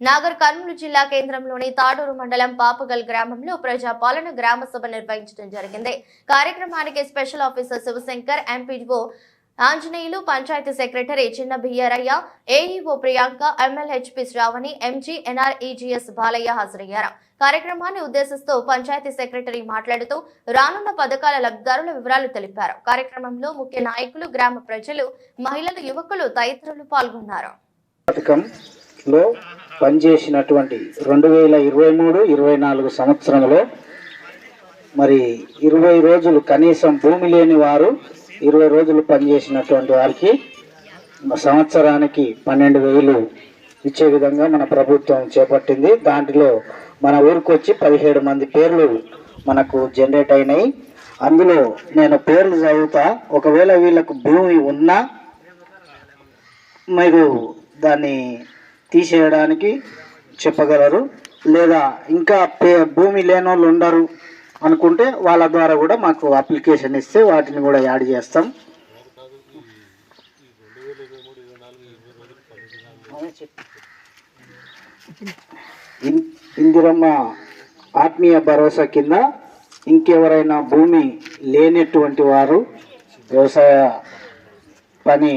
నాగర్ కర్నూలు జిల్లా కేంద్రంలోని తాడూరు మండలం పాపగల్ గ్రామంలో ప్రజాపాలన గ్రామ సభ నిర్వహించడం జరిగింది. కార్యక్రమానికి special officer Shivshankar MPO Anjaneyulu panchayat secretary చిన్న Biyyarayya AEO Priyanka MLHP Sravani MG NREGS Balayya హాజరయ్యారు. కార్యక్రమాన్ని ఉద్దేశిస్తూ పంచాయతీ సెక్రటరీ మాట్లాడుతూ రానున్న పథకాల లబ్ధిదారుల వివరాలు తెలిపారు. కార్యక్రమంలో ముఖ్య నాయకులు గ్రామ ప్రజలు మహిళలు యువకులు తదితరులు పాల్గొన్నారు. లో పనిచేసినటువంటి రెండు వేల ఇరవై మూడు ఇరవై నాలుగు సంవత్సరంలో మరి ఇరవై రోజులు కనీసం భూమి లేని వారు ఇరవై రోజులు పనిచేసినటువంటి వారికి సంవత్సరానికి పన్నెండు వేలు ఇచ్చే విధంగా మన ప్రభుత్వం చేపట్టింది. దాంట్లో మన ఊరికి వచ్చి పదిహేడు మంది పేర్లు మనకు జనరేట్ అయినాయి. అందులో నేను పేర్లు చదువుతా. ఒకవేళ వీళ్ళకు భూమి ఉన్నా మీరు దాన్ని తీసేయడానికి చెప్పగలరు లేదా ఇంకా పే భూమి లేని వాళ్ళు ఉండరు అనుకుంటే వాళ్ళ ద్వారా కూడా మాకు అప్లికేషన్ ఇస్తే వాటిని కూడా యాడ్ చేస్తాం. ఇన్- ఇందిరమ్మ ఆత్మీయ భరోసా కింద ఇంకెవరైనా భూమి లేనటువంటి వారు వ్యవసాయ పని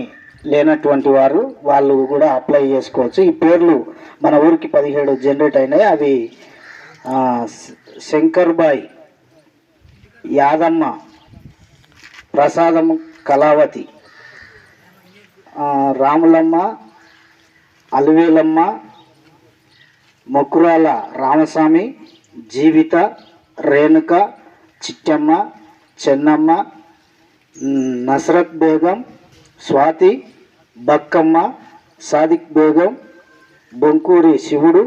లేనటువంటి వారు వాళ్ళు కూడా అప్లై చేసుకోవచ్చు. ఈ పేర్లు మన ఊరికి పదిహేడు జనరేట్ అయినాయి. అవి శంకర్బాయ్ యాదమ్మ ప్రసాదం కళావతి రాములమ్మ అలివేలమ్మ మొక్కురాల రామస్వామి జీవిత రేణుక చిట్టమ్మ చెన్నమ్మ నసరత్ బేగం స్వాతి బక్కమ్మ సాదిక్ బేగం బొంకూరి శివుడు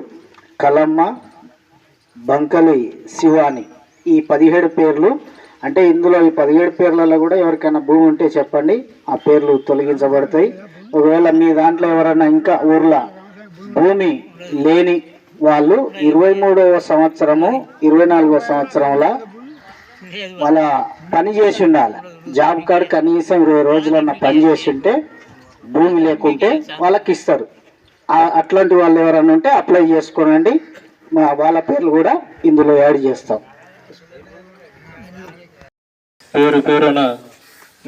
కలమ్మ బంకలి శివాని. ఈ పదిహేడు పేర్లు అంటే ఇందులో ఈ పదిహేడు పేర్లలో కూడా ఎవరికైనా భూమి ఉంటే చెప్పండి ఆ పేర్లు తొలగించబడతాయి. ఒకవేళ మీ దాంట్లో ఎవరైనా ఇంకా ఊర్లో భూమి లేని వాళ్ళు ఇరవై మూడవ సంవత్సరము ఇరవై నాలుగవ సంవత్సరంలో వాళ్ళ పని చేసి ఉండాలి. జాబ్ కార్డ్ కనీసం ఇరవై రోజులన్న పని చేస్తుంటే భూమి లేకుంటే వాళ్ళకి ఇస్తారు అట్లాంటి వాళ్ళు ఎవరైనా ఉంటే అప్లై చేసుకోనండి. మా వాళ్ళ పేర్లు కూడా ఇందులో యాడ్ చేస్తాం. పేరు పేరున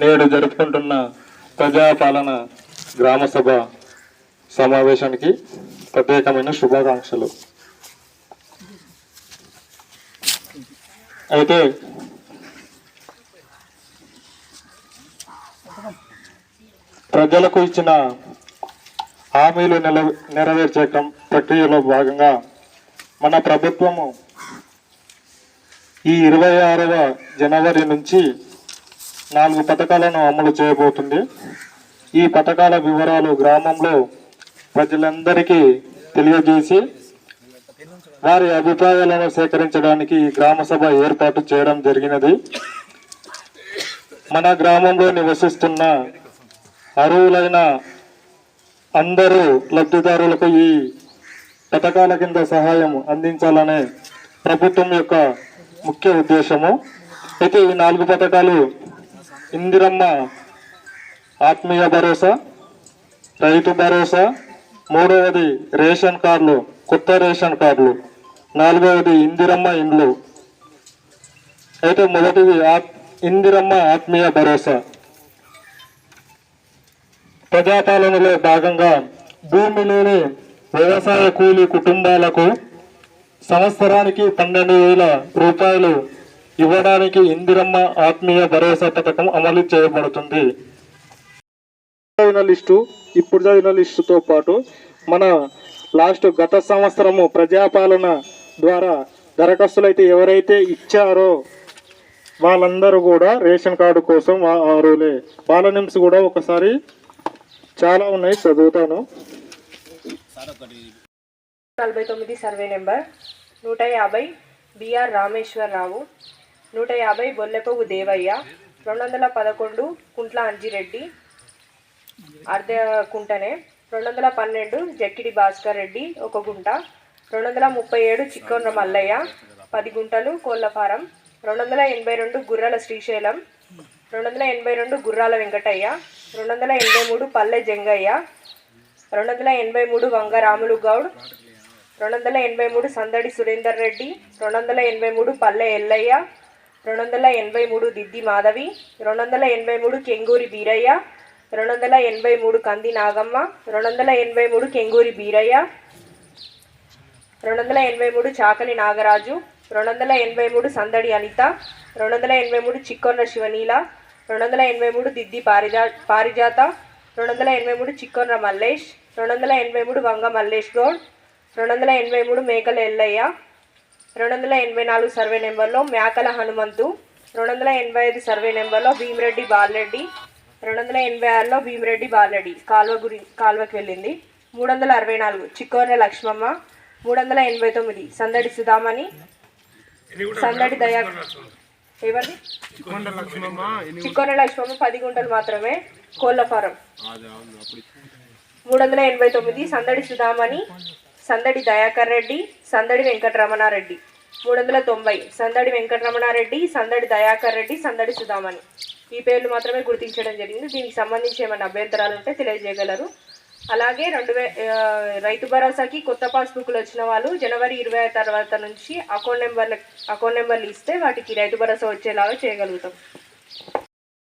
నేడు జరుపుకుంటున్న ప్రజాపాలన గ్రామ సభ సమావేశానికి ప్రత్యేకమైన శుభాకాంక్షలు. అయితే ప్రజలకు ఇచ్చిన హామీలు నెరవేర్చే ప్రక్రియలో భాగంగా మన ప్రభుత్వము ఈ ఇరవై ఆరవ జనవరి నుంచి నాలుగు పథకాలను అమలు చేయబోతుంది. ఈ పథకాల వివరాలు గ్రామంలో ప్రజలందరికీ తెలియజేసి వారి అభిప్రాయాలను సేకరించడానికి గ్రామ సభ ఏర్పాటు చేయడం జరిగినది. మన గ్రామంలో నివసిస్తున్న అర్హులైన అందరూ లబ్ధిదారులకు ఈ పథకాల కింద సహాయం అందించాలనే ప్రభుత్వం యొక్క ముఖ్య ఉద్దేశము. అయితే ఈ నాలుగు పథకాలు ఇందిరమ్మ ఆత్మీయ భరోసా రైతు భరోసా మూడవది రేషన్ కార్డులు కొత్త రేషన్ కార్డులు నాలుగవది ఇందిరమ్మ ఇండ్లు. అయితే మొదటిది ఆత్- ఇందిరమ్మ ఆత్మీయ భరోసా. ప్రజాపాలనలో భాగంగా భూమిలోని వ్యవసాయ కూలీ కుటుంబాలకు సంవత్సరానికి పన్నెండు వేల రూపాయలు ఇవ్వడానికి ఇందిరమ్మ ఆత్మీయ భరోసా పథకం అమలు చేయబడుతుంది. చదివిన లిస్టు ఇప్పుడు చదివిన లిస్టుతో పాటు మన లాస్ట్ గత సంవత్సరము ప్రజాపాలన ద్వారా దరఖాస్తులు అయితే ఎవరైతే ఇచ్చారో వాళ్ళందరూ కూడా రేషన్ కార్డు కోసం వా- అర్హులే వాళ్ళ నేమ్స్ కూడా ఒకసారి చాలా ఉన్నాయి చదువుతాను. నలభై తొమ్మిది సర్వే నెంబర్. నూట యాభై బిఆర్ రామేశ్వరరావు నూట యాభై బొల్లెపొగు దేవయ్య రెండు వందల పదకొండు కుంట్ల అంజిరెడ్డి అర్ధ కుంటనే రెండు వందల పన్నెండు జక్కిడి భాస్కర్ రెడ్డి ఒక గుంట రెండు వందల ముప్పై ఏడు చిక్కొండ్ర మల్లయ్య పది గుంటలు కోళ్ళఫారం రెండు వందల ఎనభై రెండు గుర్రాల శ్రీశైలం రెండు వందల ఎనభై రెండు గుర్రాల వెంకటయ్య రెండు వందల ఎనభై మూడు పల్లె జంగయ్య రెండు వందల ఎనభై మూడు వంగ రాములు గౌడ్ రెండు వందల ఎనభై మూడు సందడి సురేందర్ రెడ్డి రెండు వందల ఎనభై మూడు పల్లె ఎల్లయ్య రెండు వందల ఎనభై మూడు దిద్ది మాధవి రెండు వందల ఎనభై మూడు కెంగూరి బీరయ్య రెండు వందల ఎనభై మూడు కంది నాగమ్మ రెండు వందల ఎనభై మూడు కెంగూరి బీరయ్య రెండు వందల ఎనభై మూడు చాకలి నాగరాజు రెండు వందల ఎనభై మూడు సందడి అనిత రెండు వందల ఎనభై మూడు చిక్కొండ శివనీల రెండు వందల ఎనభై మూడు దిద్ది పారిజా పారిజాత రెండు వందల ఎనభై మూడు చిక్కొండ్ర మల్లేష్ రెండు వందల ఎనభై మూడు వంగ మల్లేష్ గౌడ్ రెండు వందల ఎనభై మూడు మేకల ఎల్లయ్య రెండు వందల ఎనభై నాలుగు సర్వే నెంబర్లో మేకల హనుమంతు రెండు వందల ఎనభై ఐదు సర్వే నెంబర్లో భీమిరెడ్డి బాలరెడ్డి రెండు వందల ఎనభై ఆరులో భీమిరెడ్డి బాలరెడ్డి కాల్వ గురి కాల్వకి వెళ్ళింది. మూడు వందల అరవై నాలుగు చిక్కోర లక్ష్మమ్మ మూడు వందల ఎనభై తొమ్మిది సందడి సుధామణి సందడి దయా ఎవరిది చిక్కోన లక్ష్మమ్మ పది గుంటలు మాత్రమే కోళ్ళ ఫారం. మూడు వందల ఎనభై తొమ్మిది సందడి సుధామణి సందడి దయాకర్ రెడ్డి సందడి వెంకటరమణారెడ్డి. మూడు వందల తొంభై సందడి వెంకటరమణారెడ్డి సందడి దయాకర్ రెడ్డి సందడి సుధామణి. ఈ పేర్లు మాత్రమే గుర్తించడం జరిగింది. దీనికి సంబంధించి ఏమైనా అభ్యంతరాలు ఉంటే తెలియజేయగలరు. అలాగే రెండు రైతు భరోసాకి కొత్త పాస్బుక్లు వచ్చిన వాళ్ళు జనవరి ఇరవై తర్వాత నుంచి అకౌంట్ నెంబర్ల అకౌంట్ నెంబర్లు ఇస్తే వాటికి రైతు భరోసా వచ్చేలాగా చేయగలుగుతాం.